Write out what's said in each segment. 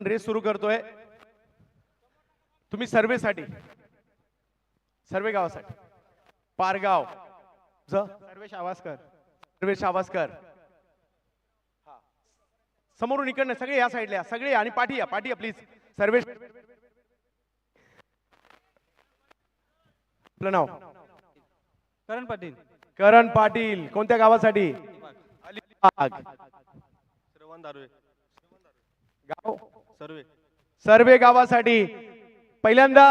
Race सुरू करतोय. तुम्ही सर्वेसाठी सर्वे गावासाठी पारगाव ज? सर्वेश आवासकर सर्वेश आवासकर हा. समोरून इकडनं सगळे या साईडला या. सगळे आणि पाठी या. पाठी या प्लीज सर्वेश. आपलं नाव? करण पाटील. करण पाटील. कोणत्या गावासाठी? अलिबाग. श्रवण दारुवे गाव? सर्वे. सर्वे गावासाठी. पहिल्यांदा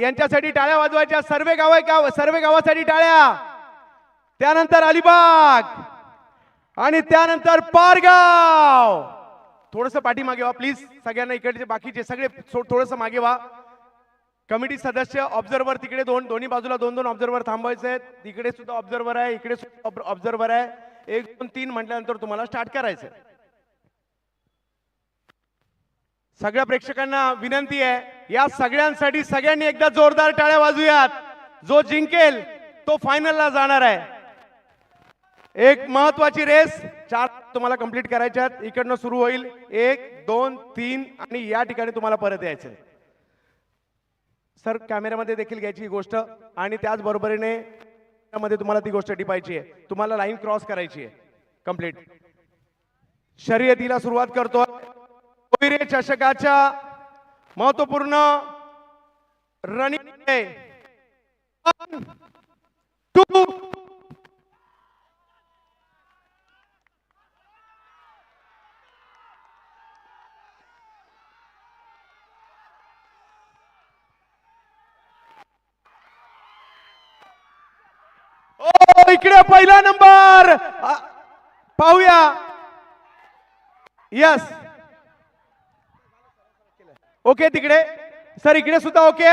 यांच्यासाठी टाळ्या वाजवायच्या. सर्वे गाव गाव सर्वे गावासाठी टाळ्या. त्यानंतर अलिबाग. आणि त्यानंतर पारगाव. थोडस पाठीमागे व्हा प्लीज सगळ्यांना इकडचे बाकीचे सगळे थोडस मागे व्हा. कमिटी सदस्य ऑब्झर्वर तिकडे दोन दोन्ही बाजूला दोन दोन ऑब्झर्वर थांबवायचे आहेत. तिकडे सुद्धा ऑब्झर्वर आहे इकडे सुद्धा ऑब्झर्वर आहे. एक दोन तीन म्हटल्यानंतर तुम्हाला स्टार्ट करायचं आहे. सगळ्या प्रेक्षकांना विनंती आहे या सगळ्यांसाठी सगळ्यांनी एकदा जोरदार टाळ्या वाजूयात. जो जिंकेल तो फायनलला जाणार आहे. एक महत्वाची रेस चार तुम्हाला कंप्लीट करायच्या इकडनं सुरू होईल. एक दोन तीन आणि या ठिकाणी तुम्हाला परत यायचं सर कॅमेऱ्यामध्ये देखील घ्यायची ही गोष्ट आणि त्याच बरोबरीने मध्ये तुम्हाला ती गोष्ट टिपायची आहे. तुम्हाला लाईन क्रॉस करायची आहे. कंप्लीट शर्यतीला सुरुवात करतो कोविरे चषकाच्या महत्त्वपूर्ण रनिंग टू इकडे पहिला नंबर. पाहूया. यस ओके तिकडे? सर इकडे सुद्धा ओके.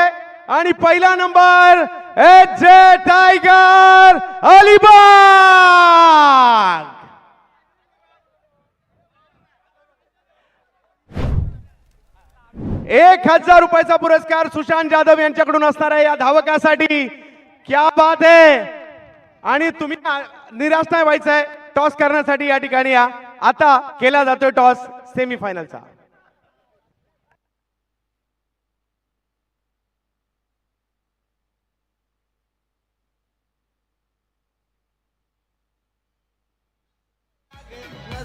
आणि पहिला number H J tiger Alibag. एक हजार रुपयाचा पुरस्कार सुशांत जाधव यांच्याकडून असणार आहे या धावकासाठी. क्या बात आहे. आणि तुम्ही निराश नाही व्हायचंय. टॉस करण्यासाठी या ठिकाणी या. आता केला जातोय टॉस सेमीफायनलचा. Let's